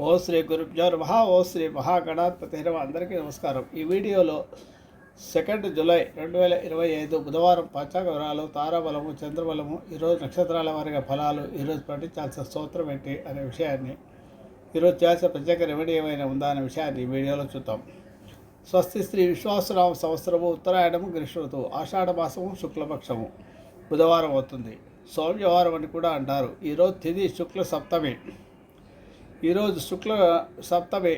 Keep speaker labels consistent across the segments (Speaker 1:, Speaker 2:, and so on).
Speaker 1: ఓ శ్రీ గురుభ్యో మహా ఓ శ్రీ మహాగణాధిపతి నమ అందరికీ నమస్కారం. ఈ వీడియోలో సెకండ్ జూలై రెండు వేల ఇరవై ఐదు బుధవారం పంచాంగ వివరాలు తారాబలము చంద్రబలము ఈరోజు నక్షత్రాల వారిగా ఫలాలు ఈరోజు పఠించాల్సిన స్తోత్రం ఏంటి అనే విషయాన్ని ఈరోజు చేసే ప్రత్యేక రెమెడీ ఏమైనా ఉందా అనే విషయాన్ని ఈ వీడియోలో చూద్దాం. స్వస్తి శ్రీ విశ్వాసరామ సంవత్సరము ఉత్తరాయణము గ్రీష్మ ఋతువు ఆషాఢ మాసము శుక్లపక్షము. బుధవారం అవుతుంది సౌమ్యవారం అని కూడా అంటారు. ఈరోజు తిది శుక్ల సప్తమి. ఈరోజు శుక్ల సప్తమి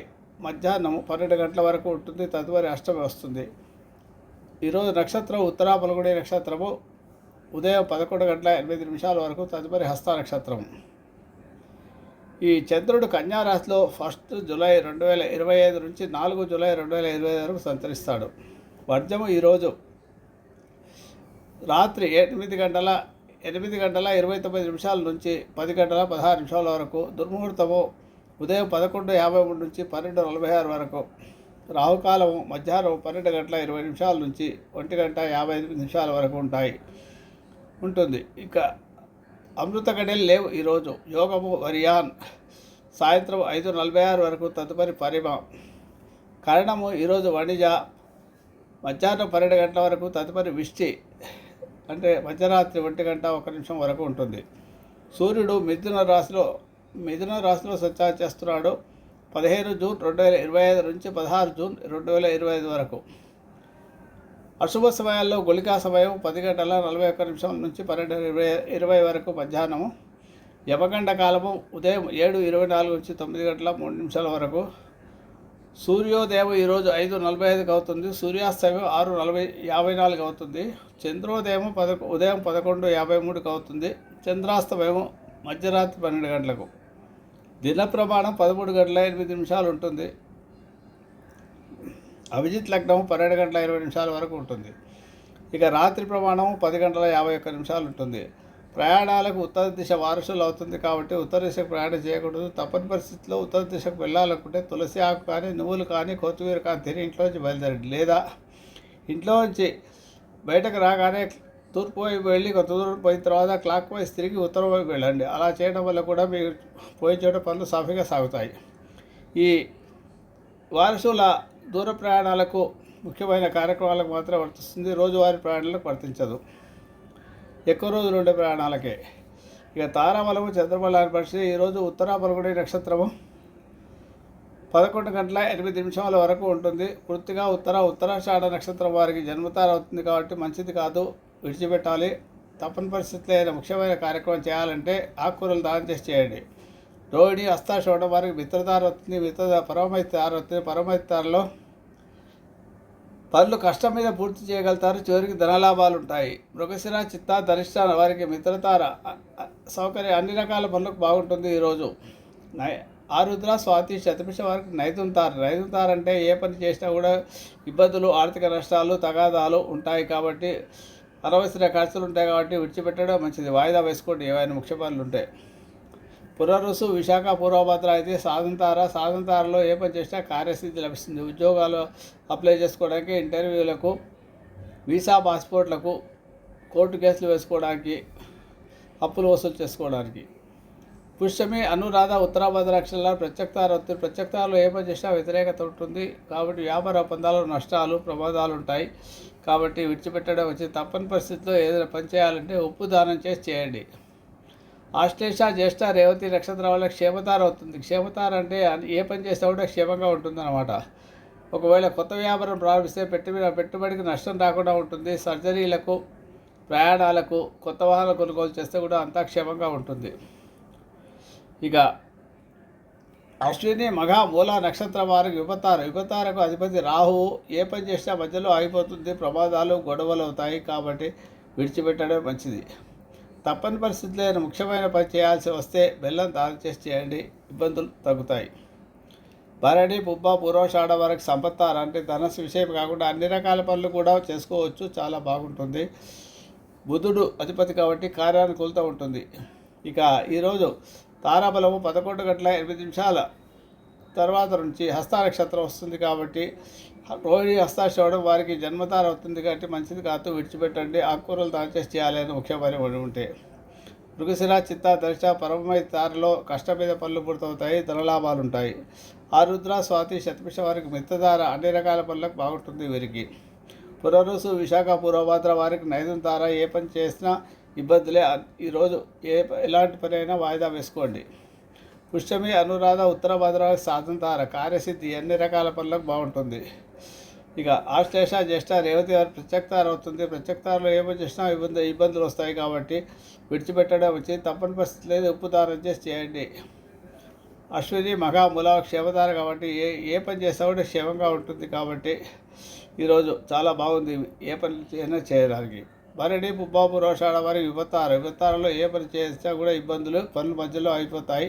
Speaker 1: మధ్యాహ్నం పన్నెండు గంటల వరకు ఉంటుంది. తదుపరి అష్టమి వస్తుంది. ఈరోజు నక్షత్రం ఉత్తరా పలుగుడి నక్షత్రము. ఉదయం పదకొండు గంటల ఎనిమిది నిమిషాల వరకు తదుపరి హస్త నక్షత్రం. ఈ చంద్రుడు కన్యారాశిలో ఫస్ట్ జూలై రెండు వేల ఇరవై ఐదు నుంచి నాలుగు జూలై రెండు వేల ఇరవై ఐదు వరకు సంచరిస్తాడు. వర్జము ఈరోజు రాత్రి ఎనిమిది గంటల ఎనిమిది గంటల ఇరవై తొమ్మిది నిమిషాల నుంచి పది గంటల పదహారు నిమిషాల వరకు దుర్ముహూర్తము ఉదయం పదకొండు యాభై మూడు నుంచి పన్నెండు నలభై ఆరు వరకు రాహుకాలం మధ్యాహ్నం పన్నెండు గంటల ఇరవై నిమిషాల నుంచి ఒంటి గంట యాభై ఎనిమిది నిమిషాల వరకు ఉంటాయి. ఉంటుంది. ఇక అమృత గడియలు లేవు ఈరోజు యోగము వరియాన్ సాయంత్రం ఐదు నలభై ఆరు వరకు తదుపరి పరిమ. కరణము ఈరోజు వణిజ మధ్యాహ్నం పన్నెండు గంటల వరకు తదుపరి విష్టి అంటే మధ్యరాత్రి ఒంటి గంట ఒక నిమిషం వరకు ఉంటుంది. సూర్యుడు మిథున రాశిలో మిథున రాశిలో సంచారం చేస్తున్నాడు పదిహేను జూన్ రెండు వేల ఇరవై ఐదు నుంచి పదహారు జూన్ రెండు వేల ఇరవై ఐదు వరకు. అశుభ సమయాల్లో గుళికా సమయం పది గంటల నలభై ఒక్క నిమిషం నుంచి పన్నెండు ఇరవై ఇరవై వరకు మధ్యాహ్నము. యమగండ కాలము ఉదయం ఏడు ఇరవై నాలుగు నుంచి తొమ్మిది గంటల మూడు నిమిషాల వరకు. సూర్యోదయం ఈరోజు ఐదు నలభై ఐదుకి అవుతుంది. సూర్యాస్తమయం ఆరు నలభై యాభై నాలుగు అవుతుంది. చంద్రోదయం పదకొ ఉదయం పదకొండు యాభై మూడుకి అవుతుంది. చంద్రాస్తమయం మధ్యరాత్రి పన్నెండు గంటలకు. దిన ప్రమాణం పదమూడు గంటల ఎనిమిది నిమిషాలు ఉంటుంది. అభిజిత్ లగ్నం పన్నెండు గంటల ఇరవై నిమిషాల వరకు ఉంటుంది. ఇక రాత్రి ప్రమాణం పది గంటల యాభై ఒక్క నిమిషాలు ఉంటుంది. ప్రయాణాలకు ఉత్తర దిశ వారసులు అవుతుంది కాబట్టి ఉత్తర దిశకు ప్రయాణం చేయకూడదు. తప్పని పరిస్థితిలో ఉత్తర దిశకు వెళ్ళాలనుకుంటే తులసి ఆకు కానీ నువ్వులు కానీ కొత్తిమీర కానీ తిని ఇంట్లోంచి బయలుదేరండి. లేదా ఇంట్లోంచి బయటకు రాగానే తూర్పు వైపు వెళ్ళి కొంత దూరం పోయిన తర్వాత క్లాక్ వైజ్ తిరిగి ఉత్తరం వైపు వెళ్ళండి. అలా చేయడం వల్ల కూడా మీరు పోయిన చోట పనులు సాఫీగా సాగుతాయి. ఈ వారసుల దూర ప్రయాణాలకు ముఖ్యమైన కార్యక్రమాలకు మాత్రం వర్తిస్తుంది. రోజువారీ ప్రయాణాలకు వర్తించదు. ఎక్కువ రోజులు ఉండే ప్రయాణాలకే. ఇక తారాబలము చంద్రబలాన్ని పరిస్థితి ఈరోజు ఉత్తరాపలగుడి నక్షత్రము పదకొండు గంటల ఎనిమిది నిమిషాల వరకు ఉంటుంది. పూర్తిగా ఉత్తర ఉత్తరాషాఢ నక్షత్రం వారికి జన్మతార అవుతుంది కాబట్టి మంచిది కాదు. విడిచిపెట్టాలి. తప్పని పరిస్థితులు ఏదైనా ముఖ్యమైన కార్యక్రమం చేయాలంటే ఆకుకూరలు దానం చేసి చేయండి. రోహిణి హస్తాషోడం వారికి మిత్రధార వస్తుంది మిత్ర పరమైతార వస్తుంది పరమైతారలో పనులు కష్టం మీద పూర్తి చేయగలుగుతారు. చివరికి ధనలాభాలు ఉంటాయి మృగశిర చిత్త ధనిష్ట వారికి మిత్రతార సౌకర్యం అన్ని రకాల పనులకు బాగుంటుంది ఈరోజు నై ఆరుద్ర స్వాతి శతమిష వారికి నైతుంతారు నైతుంతారు అంటే ఏ పని చేసినా కూడా ఇబ్బందులు ఆర్థిక నష్టాలు తగాదాలు ఉంటాయి కాబట్టి అనవసర ఖర్చులు ఉంటాయి కాబట్టి విడిచిపెట్టడం మంచిది. వాయిదా వేసుకోండి. ఏవైనా ముఖ్య పనులు ఉంటాయి పునరుసు విశాఖ పూర్వభద్ర అయితే సాధంతార సాధంతారలో ఏ పని చేసినా కార్యసిద్ధి లభిస్తుంది. ఉద్యోగాలు అప్లై చేసుకోవడానికి ఇంటర్వ్యూలకు వీసా పాస్పోర్ట్లకు కోర్టు కేసులు వేసుకోవడానికి అప్పులు వసూలు చేసుకోవడానికి. పుష్యమి అనురాధ ఉత్తరాభద్ర అక్షరాల ప్రత్యక్తార వస్తుంది ప్రత్యక్తారలో ఏ పని చేసినా వ్యతిరేకత ఉంటుంది. కాబట్టి వ్యాపార ఒప్పందాలు నష్టాలు ప్రమాదాలు ఉంటాయి. కాబట్టి విడిచిపెట్టడం వచ్చి తప్పని పరిస్థితిలో ఏదైనా పని చేయాలంటే ఉప్పు దానం చేసి చేయండి. ఆశ్లేష జ్యేష్ఠ రేవతి నక్షత్రం వల్ల క్షేమతార అవుతుంది. క్షేమతార అంటే ఏ పని చేస్తే కూడా క్షేమంగా ఉంటుందన్నమాట. ఒకవేళ కొత్త వ్యాపారం ప్రారంభిస్తే పెట్టుబడి పెట్టుబడికి నష్టం రాకుండా ఉంటుంది. సర్జరీలకు ప్రయాణాలకు కొత్త వాహనాలు కొనుగోలు చేస్తే కూడా అంతా క్షేమంగా ఉంటుంది. ఇక అశ్విని మఘ మూల నక్షత్రం వారికి యుగతార యుగతారకు అధిపతి రాహువు ఏ పని చేసినా మధ్యలో ఆగిపోతుంది. ప్రమాదాలు గొడవలు అవుతాయి కాబట్టి విడిచిపెట్టడం మంచిది. తప్పని పరిస్థితులైన ముఖ్యమైన పని చేయాల్సి వస్తే బెల్లం దానం చేసి చేయండి. ఇబ్బందులు తగ్గుతాయి. భరణి పుబ్బ పూర్వషాఢ వరకు సంపత్తారు అంటే ధనస్సు విషయం కాకుండా అన్ని రకాల పనులు కూడా చేసుకోవచ్చు. చాలా బాగుంటుంది. బుధుడు అధిపతి కాబట్టి కార్యానుకూలత ఉంటుంది. ఇక ఈరోజు తారాబలము పదకొండు గంటల ఎనిమిది నిమిషాల తర్వాత నుంచి హస్తానక్షత్రం వస్తుంది కాబట్టి రోహిణి హస్తాశ్రవడం వారికి జన్మతార అవుతుంది కాబట్టి మంచిది కాదు విడిచిపెట్టండి. ఆకుకూరలు దాని చేయాలని చేయాలి వండి ఉంటే. మృగశిర చిత్త దర్శ పరమమై తారలో కష్టం మీద పనులు పూర్తవుతాయి ధనలాభాలు ఉంటాయి. ఆరుద్ర స్వాతి శతపిష వారికి మిత్తధార అన్ని రకాల పనులకు బాగుంటుంది వీరికి. పునరుసు విశాఖ పూర్వభాద్ర వారికి నైదుం తార ఏ పని చేసినా ఇబ్బందులే. ఈరోజు ఏ ఎలాంటి పని అయినా వాయిదా వేసుకోండి. పుష్టమి అనురాధ ఉత్తర భద్రావతి సాధంతార? కార్యసిద్ధి అన్ని రకాల పనులకు బాగుంటుంది? ఇక ఆశ్లేష జ్యేష్ఠ రేవతి వారి ప్రత్యక్తారు అవుతుంది. ప్రత్యక్తారులో ఏమో చేసినా ఇబ్బంది ఇబ్బందులు వస్తాయి కాబట్టి విడిచిపెట్టడం వచ్చి తప్పని పరిస్థితి లేదు ఉప్పు దారం చేసి చేయండి. అశ్విని మగా ముల క్షేమదార కాబట్టి ఏ ఏ పని చేస్తా కూడా క్షేమంగా ఉంటుంది కాబట్టి ఈరోజు చాలా బాగుంది. ఏ పని అయినా చేయడానికి. మరణి పుబ్బాపు రోషాడ వారి విభత్తారు విభత్తారంలో ఏ పని చేసినా కూడా ఇబ్బందులు పనుల మధ్యలో అయిపోతాయి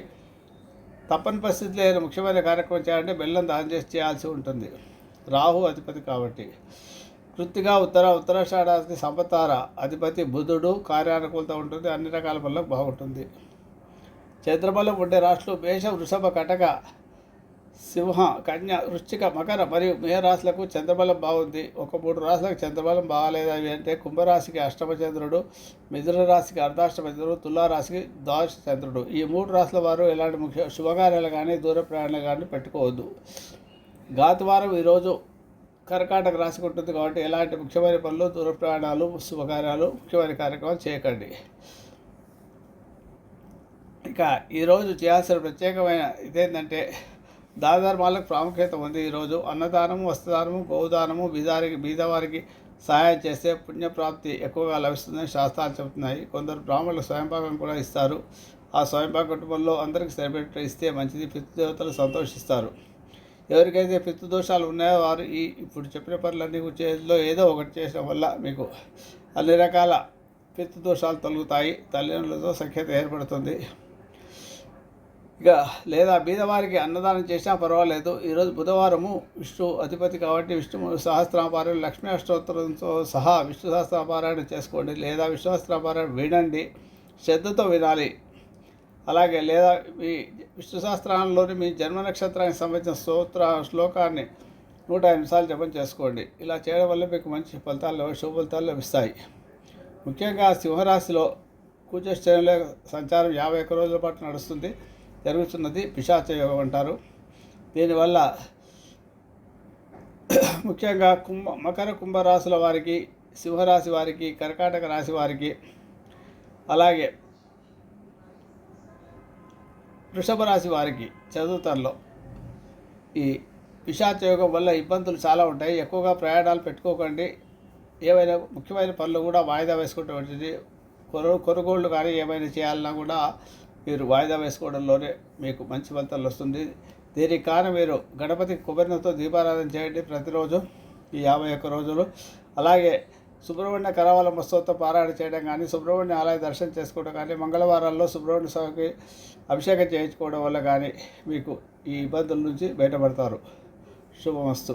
Speaker 1: తప్పని పరిస్థితులు ఏదైనా ముఖ్యమైన కార్యక్రమం చేయాలంటే బెల్లం దానం చేసి చేయాల్సి ఉంటుంది. రాహు అధిపతి కాబట్టి. కృత్తిగా ఉత్తర ఉత్తరాషాఢానికి సంపతార అధిపతి బుధుడు కార్యానుకూలత ఉంటుంది. అన్ని రకాల పనులకు బాగుంటుంది. చంద్రబలం ఉండే రాష్ట్రం మేష వృషభ కటక సింహ కన్య వృశ్చిక మకర మరియు మేఘ రాశులకు చంద్రబలం బాగుంది. ఒక మూడు రాశులకు చంద్రబలం బాగాలేదు. అవి అంటే కుంభరాశికి అష్టమచంద్రుడు మిథున రాశికి అర్ధాష్టమచంద్రుడు తులారాశికి ద్వాదశ చంద్రుడు. ఈ మూడు రాశుల వారు ఎలాంటి ముఖ్య శుభకార్యాలు కానీ దూర ప్రయాణాలు కానీ పెట్టుకోవద్దు. గాతివారం ఈరోజు కర్కాటక రాశికి ఉంటుంది కాబట్టి ఎలాంటి ముఖ్యమైన పనులు దూర ప్రయాణాలు శుభకార్యాలు ముఖ్యమైన కార్యక్రమాలు చేయకండి. ఇక ఈరోజు చేయాల్సిన ప్రత్యేకమైన ఇదేంటంటే దానధర్మాలకు ప్రాముఖ్యత ఉంది. ఈరోజు అన్నదానము వస్త్రదానము గోదానము బీదారికి బీదవారికి సహాయం చేస్తే పుణ్యప్రాప్తి ఎక్కువగా లభిస్తుందని శాస్త్రాలు చెబుతున్నాయి. కొందరు బ్రాహ్మణులు స్వయంపాకం కూడా ఇస్తారు. ఆ స్వయంపాక కుటుంబంలో అందరికీ సెలబ్రేట్ ఇస్తే మంచిది. పితృదేవతలు సంతోషిస్తారు. ఎవరికైతే పితృదోషాలు ఉన్నాయో వారు ఈ ఇప్పుడు చెప్పిన పనులన్నీ చేతిలో ఏదో ఒకటి చేయడం వల్ల మీకు అన్ని రకాల పితృదోషాలు తొలగుతాయి. తల్లిదండ్రులతో సఖ్యత ఏర్పడుతుంది. ఇక లేదా బీదవారికి అన్నదానం చేసినా పర్వాలేదు. ఈరోజు బుధవారము విష్ణు అధిపతి కాబట్టి విష్ణు సహస్రాపారాయణ లక్ష్మీ అష్టోత్తరంతో సహా విష్ణు సహస్రాపారాయణ చేసుకోండి. లేదా విష్ణు సహస్రాపారాయణ వినండి. శ్రద్ధతో వినాలి. అలాగే లేదా మీ విష్ణు శాస్త్రాలలోని మీ జన్మ నక్షత్రానికి సంబంధించిన స్తోత్ర శ్లోకాన్ని నూట ఎనిమిది సార్లు జపం చేసుకోండి. ఇలా చేయడం వల్ల మీకు మంచి ఫలితాలు శుభ ఫలితాలు లభిస్తాయి. ముఖ్యంగా సింహరాశిలో కూచశ్చర్యంలో సంచారం యాభై ఒక్క రోజుల పాటు నడుస్తుంది. జరుగుతున్నది. పిశాచ యోగం అంటారు. దీనివల్ల ముఖ్యంగా కుంభ మకర కుంభరాశుల వారికి సింహరాశి వారికి కర్కాటక రాశి వారికి అలాగే వృషభ రాశి వారికి చదువుతారులో ఈ పిశాచ యోగం వల్ల ఇబ్బందులు చాలా ఉంటాయి. ఎక్కువగా ప్రయాణాలు పెట్టుకోకండి. ఏవైనా ముఖ్యమైన పనులు కూడా వాయిదా వేసుకుంటే కొను కొనుగోళ్ళు కానీ ఏమైనా చేయాలన్నా కూడా మీరు వాయిదా వేసుకోవడంలోనే మీకు మంచి ఫలితాలు వస్తుంది. దీనికి కారణం మీరు గణపతి కుబెరనతో దీపారాధన చేయండి ప్రతిరోజు ఈ యాభై ఒక్క రోజులు. అలాగే సుబ్రహ్మణ్య కరావల మస్తోత్వ పారాయణ చేయడం కానీ సుబ్రహ్మణ్య ఆలయ దర్శనం చేసుకోవడం కానీ మంగళవారాల్లో సుబ్రహ్మణ్య స్వామికి అభిషేకం చేయించుకోవడం వల్ల కానీ మీకు ఈ ఇబ్బందుల నుంచి బయటపడతారు. శుభమస్తు.